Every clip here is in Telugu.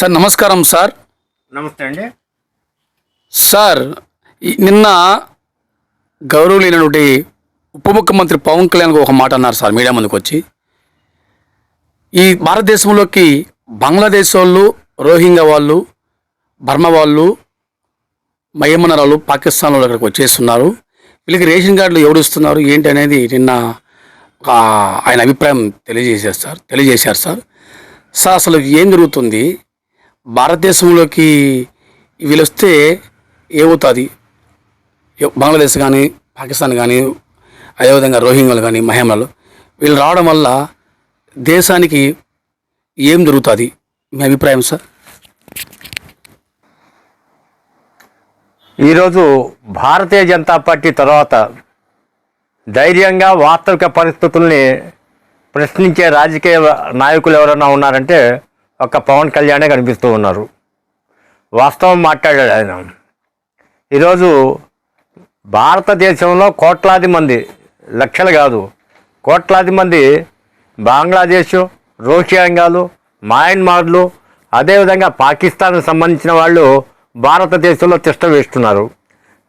సార్ నమస్కారం సార్. నమస్తే అండి. సార్ నిన్న గౌరవలేనటువంటి ఉప ముఖ్యమంత్రి పవన్ కళ్యాణ్ ఒక మాట అన్నారు సార్ మీడియా ముందుకు వచ్చి ఈ భారతదేశంలోకి బంగ్లాదేశ్ వాళ్ళు రోహింగ్యా వాళ్ళు బర్మా వాళ్ళు మయమనర్ వాళ్ళు పాకిస్తాన్ వాళ్ళు అక్కడికి వచ్చేస్తున్నారు. వీళ్ళకి రేషన్ కార్డులు ఎవరు ఇస్తున్నారు ఏంటి అనేది నిన్న ఒక ఆయన అభిప్రాయం తెలియజేశారు సార్ తెలియజేశారు సార్. సార్ అసలు ఏం జరుగుతుంది? భారతదేశంలోకి వీళ్ళు వస్తే ఏమవుతుంది బంగ్లాదేశ్ కానీ పాకిస్తాన్ కానీ అదేవిధంగా రోహింగ్యాలు కానీ మహిమలు వీళ్ళు రావడం వల్ల దేశానికి ఏం జరుగుతుంది? మీ అభిప్రాయం సార్? ఈరోజు భారతీయ జనతా పార్టీ తర్వాత ధైర్యంగా వాస్తవిక పరిస్థితుల్ని ప్రశ్నించే రాజకీయ నాయకులు ఎవరైనా ఉన్నారంటే ఒక పవన్ కళ్యాణే కనిపిస్తూ ఉన్నారు. వాస్తవం మాట్లాడాడు ఆయన. ఈరోజు భారతదేశంలో కోట్లాది మంది లక్షలు కాదు కోట్లాది మంది బంగ్లాదేశ్ రోహింగ్యాలు మయన్మార్లు అదేవిధంగా పాకిస్తాన్కు సంబంధించిన వాళ్ళు భారతదేశంలో తిష్ట వేస్తున్నారు.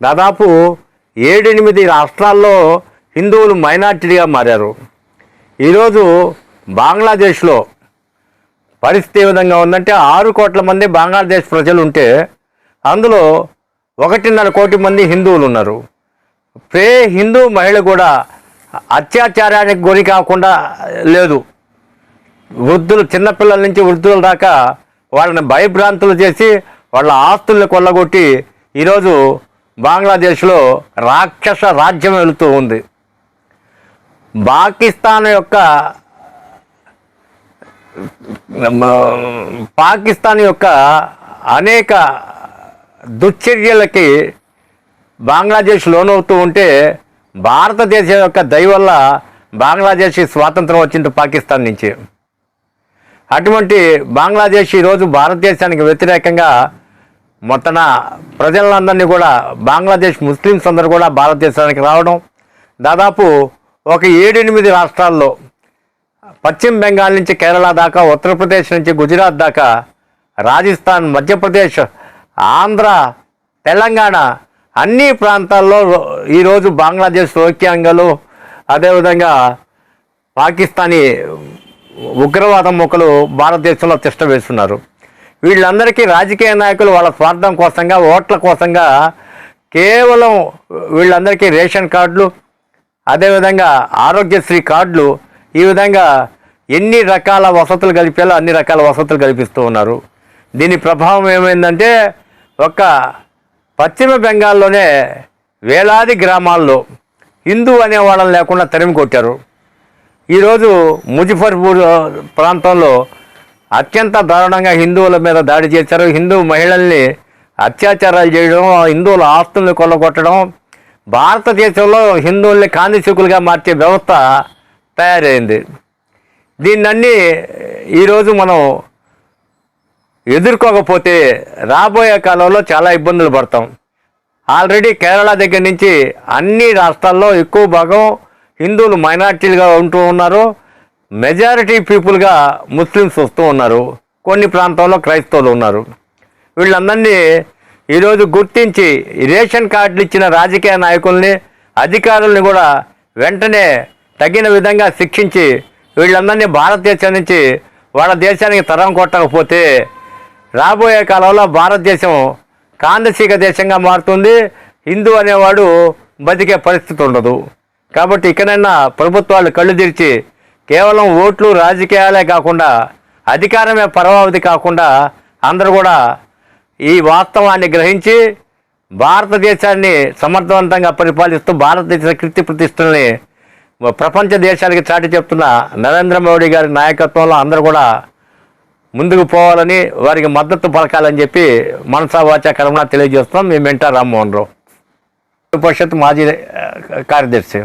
దాదాపు ఏడెనిమిది రాష్ట్రాల్లో హిందువులు మైనార్టీగా మారారు. ఈరోజు బంగ్లాదేశ్లో పరిస్థితి ఏ విధంగా ఉందంటే ఆరు కోట్ల మంది బంగ్లాదేశ్ ప్రజలు ఉంటే అందులో ఒకటిన్నర కోటి మంది హిందువులు ఉన్నారు. ప్రే హిందూ మహిళ కూడా అత్యాచారానికి గురి కాకుండా లేదు. వృద్ధులు చిన్నపిల్లల నుంచి వృద్ధుల దాకా వాళ్ళని భయభ్రాంతులు చేసి వాళ్ళ ఆస్తుల్ని కొల్లగొట్టి ఈరోజు బంగ్లాదేశ్లో రాక్షస రాజ్యం వెళుతూ ఉంది. పాకిస్తాన్ యొక్క పాకిస్తాన్ యొక్క అనేక దుశ్చర్యలకి బంగ్లాదేశ్ లోనవుతూ ఉంటే భారతదేశం యొక్క దయ వల్ల బంగ్లాదేశ్ స్వాతంత్రం వచ్చింది పాకిస్తాన్ నుంచి. అటువంటి బంగ్లాదేశ్ ఈరోజు భారతదేశానికి వ్యతిరేకంగా మొత్తన ప్రజలందరినీ కూడా బంగ్లాదేశ్ ముస్లిమ్స్ అందరూ కూడా భారతదేశానికి రావడం దాదాపు ఒక ఏడెనిమిది రాష్ట్రాల్లో పశ్చిమ బెంగాల్ నుంచి కేరళ దాకా ఉత్తరప్రదేశ్ నుంచి గుజరాత్ దాకా రాజస్థాన్ మధ్యప్రదేశ్ ఆంధ్ర తెలంగాణ అన్ని ప్రాంతాల్లో ఈరోజు బంగ్లాదేశ్ రోహింగ్యాలు అదేవిధంగా పాకిస్తానీ ఉగ్రవాద మొక్కలు భారతదేశంలో తిష్ట వేస్తున్నారు. వీళ్ళందరికీ రాజకీయ నాయకులు వాళ్ళ స్వార్థం కోసంగా ఓట్ల కోసంగా కేవలం వీళ్ళందరికీ రేషన్ కార్డులు అదేవిధంగా ఆరోగ్యశ్రీ కార్డులు ఈ విధంగా ఎన్ని రకాల వసతులు కలిపేలా అన్ని రకాల వసతులు కల్పిస్తూ ఉన్నారు. దీని ప్రభావం ఏమైందంటే ఒక పశ్చిమ బెంగాల్లోనే వేలాది గ్రామాల్లో హిందూ అనే వాళ్ళని లేకుండా తరిమి కొట్టారు. ఈరోజు ముజఫర్పూర్ ప్రాంతంలో అత్యంత దారుణంగా హిందువుల మీద దాడి చేశారు. హిందూ మహిళల్ని అత్యాచారాలు చేయడం హిందువుల ఆస్తుల్ని కొల్లగొట్టడం భారతదేశంలో హిందువుల్ని కాందిశకులుగా మార్చే వ్యవస్థ తయారైంది. దీన్ని ఈరోజు మనం ఎదుర్కోకపోతే రాబోయే కాలంలో చాలా ఇబ్బందులు పడతాం. ఆల్రెడీ కేరళ దగ్గర నుంచి అన్ని రాష్ట్రాల్లో ఎక్కువ భాగం హిందువులు మైనార్టీలుగా ఉంటూ ఉన్నారు. మెజారిటీ పీపుల్గా ముస్లిమ్స్ వస్తూ ఉన్నారు. కొన్ని ప్రాంతాల్లో క్రైస్తవులు ఉన్నారు. వీళ్ళందరినీ ఈరోజు గుర్తించి రేషన్ కార్డులు ఇచ్చిన రాజకీయ నాయకుల్ని అధికారుల్ని కూడా వెంటనే తగిన విధంగా శిక్షించి వీళ్ళందరినీ భారతదేశం నుంచి వాళ్ళ దేశానికి తరం కొట్టకపోతే రాబోయే కాలంలో భారతదేశం కాందశీక దేశంగా మారుతుంది. హిందూ అనేవాడు బతికే పరిస్థితి ఉండదు. కాబట్టి ఇకనైనా ప్రభుత్వాలు కళ్ళు తెరిచి కేవలం ఓట్లు రాజకీయాలే కాకుండా అధికారమే పరమావధి కాకుండా అందరూ కూడా ఈ వాస్తవాన్ని గ్రహించి భారతదేశాన్ని సమర్థవంతంగా పరిపాలిస్తూ భారతదేశ కీర్తి ప్రతిష్టల్ని ప్రపంచ దేశాలకి చాటి చెప్తున్న నరేంద్ర మోడీ గారి నాయకత్వంలో అందరూ కూడా ముందుకు పోవాలని వారికి మద్దతు పలకాలని చెప్పి మనసా వాచా కర్మణ తెలియజేస్తున్నాం. మేము వెంట రామ్మోహన్ రావు. పరిషత్ మాజీ కార్యదర్శి.